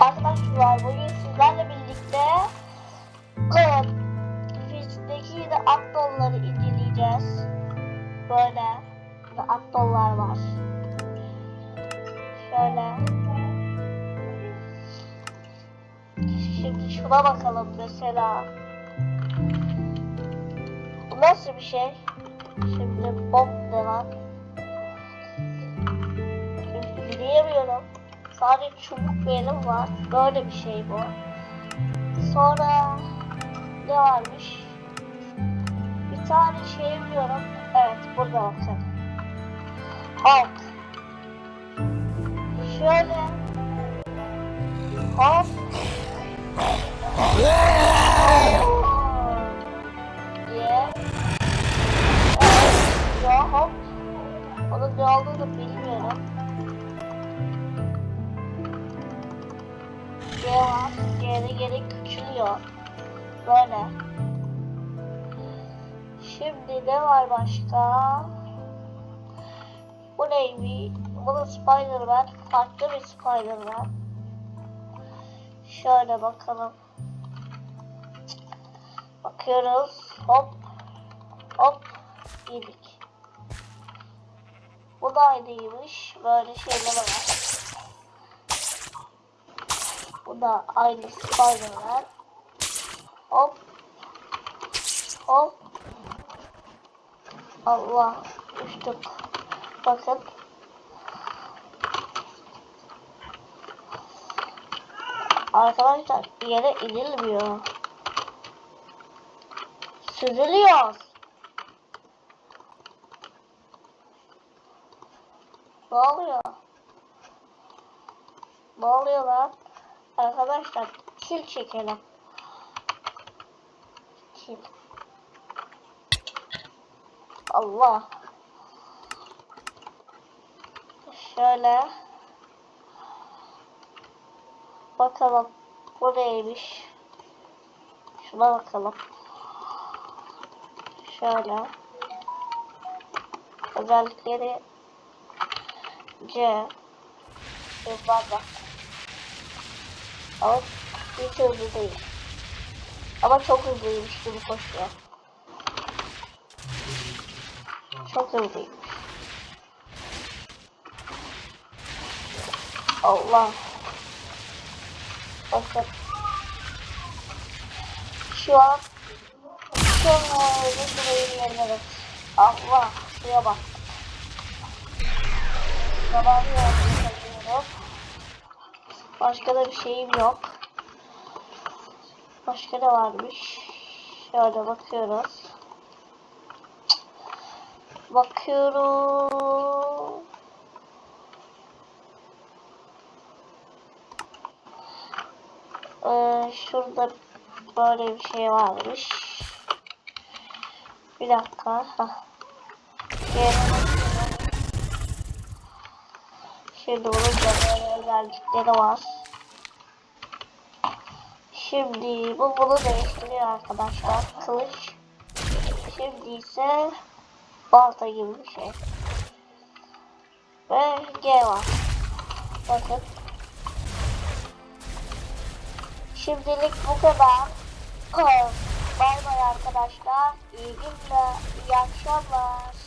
Arkadaşlar bugün sizlerle birlikte fizikteki de atolları inceleyeceğiz. Böyle de atollar var. Şöyle. Şimdi şuna bakalım mesela. Bu nasıl bir şey? Şimdi bomb ne lan? Bilemiyorum. Sadece çubuk elim var. Böyle bir şey bu. Sonra ne varmış? Bir tane şey biliyorum. Evet burada bakın. Hulk. Şöyle. Diye. Evet. Ya hop. Onun ne olduğunu bilmiyorum. Geri geri küçülüyor. Böyle. Şimdi ne var başka? Bu neymiş? Bu da Spider-Man. Farklı bir Spider-Man. Şöyle bakalım. Bakıyoruz. Hop. Hop. Yedik. Bu da aynıymış. Böyle şeyler var. Bu da aynı Spider-Man. Hop. Hop. Allah. Uçtuk. Bakın. Arkadaşlar yere inilmiyor. Süzülüyor. Ne oluyor? Ne oluyor lan? Arkadaşlar kil çekelim. Kil. Allah. Şöyle. Bakalım. Bu neymiş? Şuna bakalım. Şöyle. Özellikleri C. Yuvarlak. Ama hiç hızlı değil. Ama çok hızlıymış gibi koşuyor. Çok hızlıymış. Allah. Bakın. Şu an öyle şurayı yerine bak. Allah. Şuraya bak. Zamanı yok. Başka da bir şeyim yok. Başka ne varmış? Şöyle bakıyoruz. Bakıyorum. Ee, şurada böyle bir şey varmış. Bir dakika. Yerine bakıyorum. Şimdi bunun da böyle özellikleri var. Şimdi bu bunu değiştiriyor arkadaşlar. Kılıç. Şimdi ise balta gibi bir şey. Ve G var. Bakın. Şimdilik bu kadar. Bay bay arkadaşlar. İyi günler. İyi akşamlar.